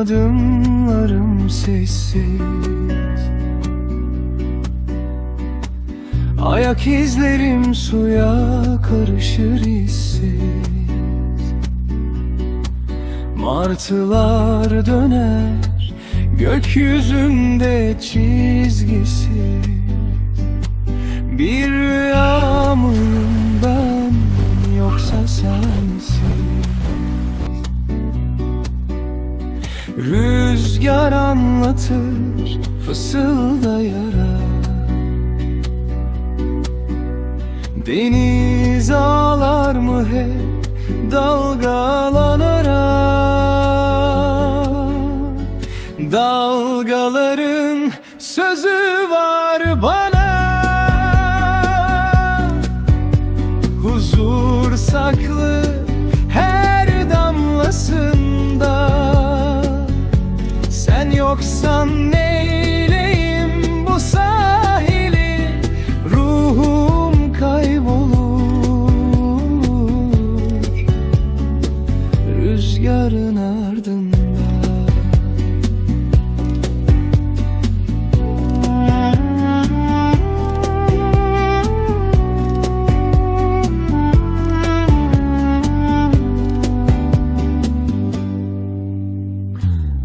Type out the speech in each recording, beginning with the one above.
adımlarım sessiz. Ayak izlerim suya karışır hissiz. Martılar döner gökyüzünde çizgisi Bir rüya mıyım Rüzgar anlatır fısıldayarak Deniz ağlar mı hep dalgalanarak Dalgaların sözü var bana yoksan neyleyim bu sahili? Ruhum kaybolur Rüzgarın ardında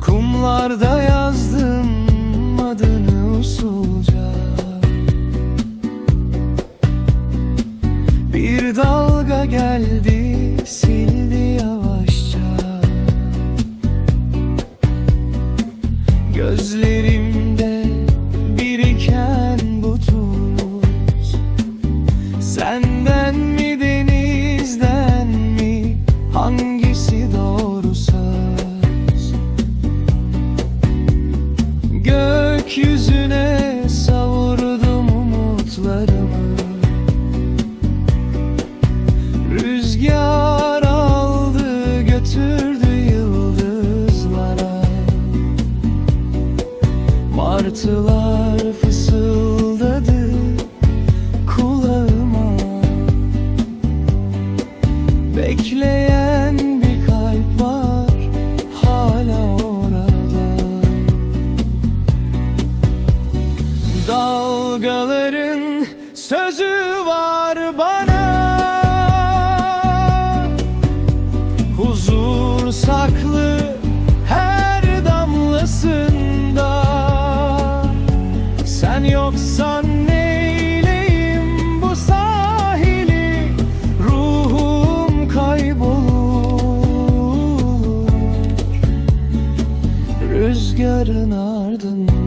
Kumlarda yazdım Dalga geldi sildi yavaşça. Gözlerimde biriken bu tuz. Senden mi denizden mi hangisi doğru söz? Gökyüzüne Martılar fısıldadı kulağıma. Bekleyen bir kalp var hala orada. Dalgaların sözü var bana. Huzur saklı Rüzgarın ardında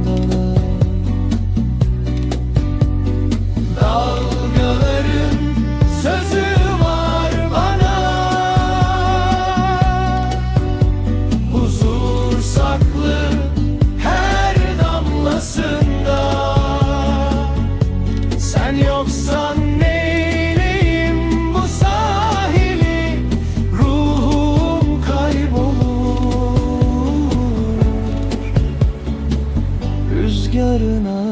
Rüzgarın